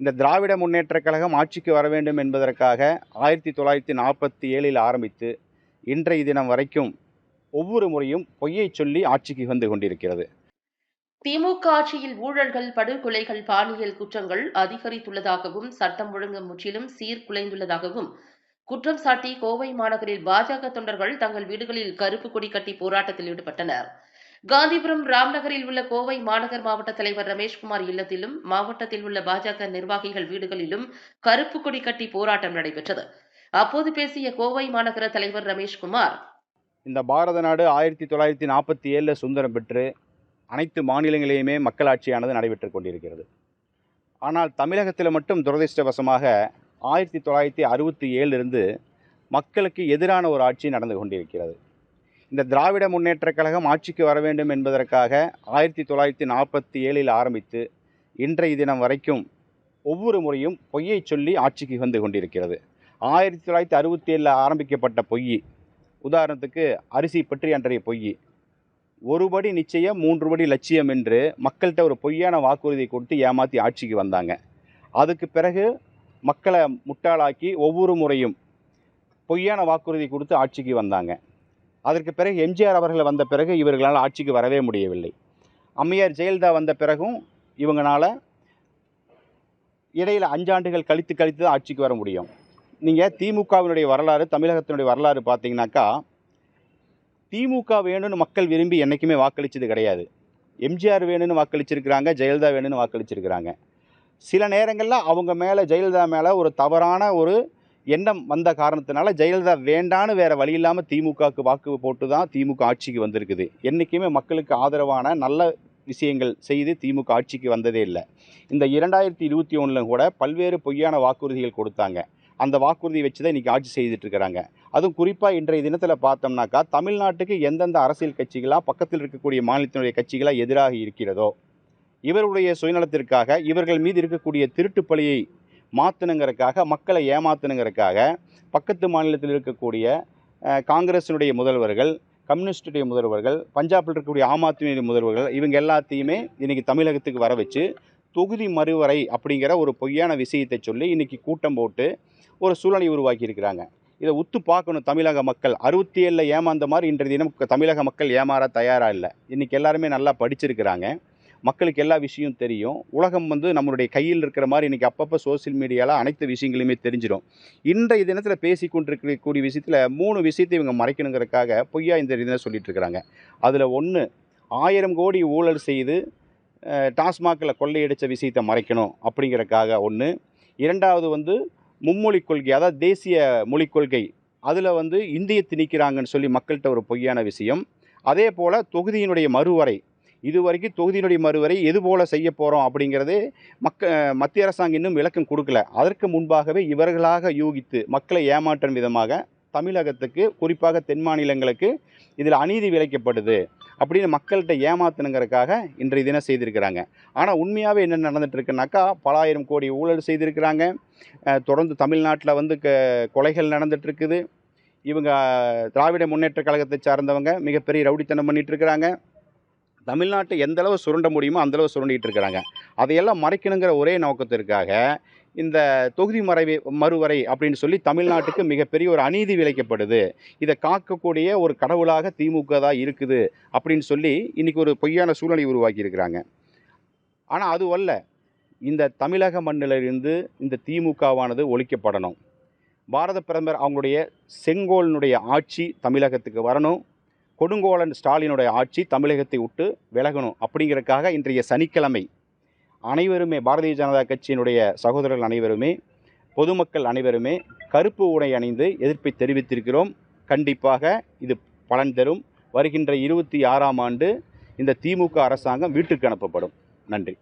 இந்த திராவிட முன்னேற்றக் கழகம் ஆட்சிக்கு வர வேண்டும் என்பதற்காக ஆயிரத்தி தொள்ளாயிரத்தி நாற்பத்தி ஏழில் ஆரம்பித்து இன்றைய தினம் வரைக்கும் ஒவ்வொரு முறையும் பொய்யை சொல்லி ஆட்சிக்கு வந்து கொண்டிருக்கிறது. திமுக ஆட்சியில் ஊழல்கள் படுகொலைகள் பாலியல் குற்றங்கள் அதிகரித்துள்ளதாகவும் சட்டம் ஒழுங்கு முற்றிலும் சீர்குலைந்துள்ளதாகவும் குற்றம் சாட்டி கோவை மாநகரில் பாஜக தொண்டர்கள் தங்கள் வீடுகளில் கருப்பு கொடி கட்டி போராட்டத்தில் ஈடுபட்டனர். காந்திபுரம் ராம்நகரில் உள்ள கோவை மாநகர் மாவட்ட தலைவர் ரமேஷ்குமார் இல்லத்திலும் மாவட்டத்தில் உள்ள பாஜக நிர்வாகிகள் வீடுகளிலும் கருப்பு கொடி கட்டி போராட்டம் நடைபெற்றது. அப்போது பேசிய கோவை மாநகர தலைவர் ரமேஷ்குமார் இந்த பாரத நாடு ஆயிரத்தி தொள்ளாயிரத்தி நாற்பத்தி ஏழில் சுதந்திரம் பெற்று அனைத்து மாநிலங்களிலுமே மக்களாட்சியானது நடைபெற்று கொண்டிருக்கிறது. ஆனால் தமிழகத்தில் மட்டும் துரதிர்ஷ்டவசமாக ஆயிரத்தி தொள்ளாயிரத்தி அறுபத்தி ஏழிலிருந்து மக்களுக்கு எதிரான ஒரு ஆட்சி நடந்து கொண்டிருக்கிறது. இந்த திராவிட முன்னேற்றக் கழகம் ஆட்சிக்கு வர வேண்டும் என்பதற்காக ஆயிரத்தி தொள்ளாயிரத்தி நாற்பத்தி ஏழில் ஆரம்பித்து இன்றைய தினம் வரைக்கும் ஒவ்வொரு முறையும் பொய்யை சொல்லி ஆட்சிக்கு வந்து கொண்டிருக்கிறது. ஆயிரத்தி தொள்ளாயிரத்தி அறுபத்தி ஏழில் ஆரம்பிக்கப்பட்ட பொய் உதாரணத்துக்கு அரிசி பற்றி அன்றைய பொய் ஒரு படி நிச்சயம் மூன்று படி லட்சியம் என்று மக்கள்கிட்ட ஒரு பொய்யான வாக்குறுதி கொடுத்து ஏமாற்றி ஆட்சிக்கு வந்தாங்க. அதுக்கு பிறகு மக்களை முட்டாளாக்கி ஒவ்வொரு முறையும் பொய்யான வாக்குறுதி கொடுத்து ஆட்சிக்கு வந்தாங்க. அதற்கு பிறகு எம்ஜிஆர் அவர்கள் வந்த பிறகு இவர்களால் ஆட்சிக்கு வரவே முடியவில்லை. அம்மையார் ஜெயலலிதா வந்த பிறகும் இவங்களால இடையில் அஞ்சாண்டுகள் கழித்து கழித்து தான் ஆட்சிக்கு வர முடியும். நீங்கள் திமுகவினுடைய வரலாறு தமிழகத்தினுடைய வரலாறு பார்த்தீங்கன்னாக்கா திமுக வேணும்னு மக்கள் விரும்பி என்றைக்குமே வாக்களித்தது கிடையாது. எம்ஜிஆர் வேணும்னு வாக்களிச்சிருக்கிறாங்க ஜெயலலிதா வேணும்னு வாக்களிச்சிருக்கிறாங்க. சில நேரங்களில் அவங்க மேலே ஜெயலலிதா மேலே ஒரு தவறான ஒரு எண்ணம் வந்த காரணத்தினால ஜெயலலிதா வேண்டான்னு வேற வழி இல்லாமல் திமுகவுக்கு வாக்கு போட்டு தான் திமுக ஆட்சிக்கு வந்திருக்குது. என்றைக்குமே மக்களுக்கு ஆதரவான நல்ல விஷயங்கள் செய்து திமுக ஆட்சிக்கு வந்ததே இல்லை. இந்த இரண்டாயிரத்தி இருபத்தி ஒன்றில் கூட பல்வேறு பொய்யான வாக்குறுதிகள் கொடுத்தாங்க. அந்த வாக்குறுதி வச்சு தான் இன்றைக்கி ஆட்சி செய்துட்டு இருக்கிறாங்க. அதுவும் குறிப்பாக இன்றைய தினத்தில் பார்த்தோம்னாக்கா தமிழ்நாட்டுக்கு எந்தெந்த அரசியல் கட்சிகளாக பக்கத்தில் இருக்கக்கூடிய மாநிலத்தினுடைய கட்சிகளாக எதிராக இருக்கிறதோ இவருடைய சுயநலத்திற்காக இவர்கள் மீது இருக்கக்கூடிய திருட்டு பழியை மாற்றணுங்கிறதுக்காக மக்களை ஏமாற்றணுங்கிறதுக்காக பக்கத்து மாநிலத்தில் இருக்கக்கூடிய காங்கிரஸினுடைய முதல்வர்கள் கம்யூனிஸ்டுடைய முதல்வர்கள் பஞ்சாபில் இருக்கக்கூடிய ஆம் ஆத்மியுடைய முதல்வர்கள் இவங்க எல்லாத்தையுமே இன்றைக்கி தமிழகத்துக்கு வர வச்சு தொகுதி மறுவரை அப்படிங்கிற ஒரு பொய்யான விஷயத்தை சொல்லி இன்றைக்கி கூட்டம் போட்டு ஒரு சூழ்நிலை உருவாக்கியிருக்கிறாங்க. இதை உத்து பார்க்கணும் தமிழக மக்கள். அறுபத்தி ஏழில் ஏமாந்த மாதிரி இன்றைய தினம் தமிழக மக்கள் ஏமாற தயாராக இல்லை. இன்றைக்கி எல்லாருமே நல்லா படிச்சிருக்கிறாங்க. மக்களுக்கு எல்லா விஷயம் தெரியும். உலகம் வந்து நம்மளுடைய கையில் இருக்கிற மாதிரி இன்றைக்கி அப்பப்போ சோஷியல் மீடியாவில் அனைத்து விஷயங்களையுமே தெரிஞ்சிடும் இன்றைய தினத்தில் பேசி கொண்டிருக்கக்கூடிய விஷயத்தில் மூணு விஷயத்தை இவங்க மறைக்கணுங்கிறதுக்காக பொய்யா இந்த தினம் சொல்லிட்டு இருக்கிறாங்க. அதில் ஒன்று ஆயிரம் கோடி ஊழல் செய்து டாஸ்மாகில் கொள்ளையடித்த விஷயத்தை மறைக்கணும் அப்படிங்கிறக்காக ஒன்று இரண்டாவது வந்து மும்மொழிக் கொள்கை அதாவது தேசிய மொழிக் கொள்கை. அதில் வந்து இந்திய திணிக்கிறாங்கன்னு சொல்லி மக்கள்கிட்ட ஒரு பொய்யான விஷயம். அதே போல் தொகுதியினுடைய மறுவரை இது வரைக்கும் தொகுதியினுடைய மறுவரை எது போல செய்ய போகிறோம் அப்படிங்கிறது மக்க மத்திய அரசாங்கம் இன்னும் விளக்கம் கொடுக்கல. அதற்கு முன்பாகவே இவர்களாக யூகித்து மக்களை ஏமாற்றும் விதமாக தமிழகத்துக்கு குறிப்பாக தென் மாநிலங்களுக்கு இதில் அநீதி விளைக்கப்படுது அப்படின்னு மக்கள்கிட்ட ஏமாத்தணுங்கிறதுக்காக இன்றைய தினம் செய்திருக்கிறாங்க. ஆனால் உண்மையாகவே என்ன நடந்துட்டு பலாயிரம் பல ஆயிரம் கோடி ஊழல் செய்திருக்கிறாங்க. தொடர்ந்து தமிழ்நாட்டில் வந்து க கொலைகள் நடந்துகிட்ருக்குது இவங்க திராவிட முன்னேற்ற கழகத்தை சார்ந்தவங்க மிகப்பெரிய ரவுடித்தனம் பண்ணிகிட்ருக்கிறாங்க தமிழ்நாட்டை எந்தளவு சுரண்ட முடியுமோ அந்த அளவு சுரண்டிட்டு இருக்கிறாங்க. அதையெல்லாம் மறைக்கணுங்கிற ஒரே நோக்கத்திற்காக இந்த தொகுதி மறைவை மறுவரை அப்படின்னு சொல்லி தமிழ்நாட்டுக்கு மிகப்பெரிய ஒரு அநீதி விளைக்கப்படுது. இதை காக்கக்கூடிய ஒரு கடவுளாக திமுக தான் இருக்குது அப்படின்னு சொல்லி இன்றைக்கி ஒரு பொய்யான சூழ்நிலை உருவாக்கி இருக்கிறாங்க. ஆனால் அது அல்ல. இந்த தமிழக மண்ணிலிருந்து இந்த திமுகவானது ஒழிக்கப்படணும். பாரத பிரதமர் அவங்களுடைய செங்கோலினுடைய ஆட்சி தமிழகத்துக்கு வரணும். கொடுங்கோலன் ஸ்டாலினுடைய ஆட்சி தமிழகத்தை விட்டு விலகணும் அப்படிங்கிறதுக்காக இன்றைய சனிக்கிழமை அனைவருமே பாரதிய ஜனதா கட்சியினுடைய சகோதரர்கள் அனைவருமே பொதுமக்கள் அனைவருமே கருப்பு உடை அணிந்து எதிர்ப்பை தெரிவித்திருக்கிறோம். கண்டிப்பாக இது பலன் தரும். வருகின்ற இருபத்தி ஆறாம் ஆண்டு இந்த திமுக அரசாங்கம் வீட்டுக்கு அனுப்பப்படும். நன்றி.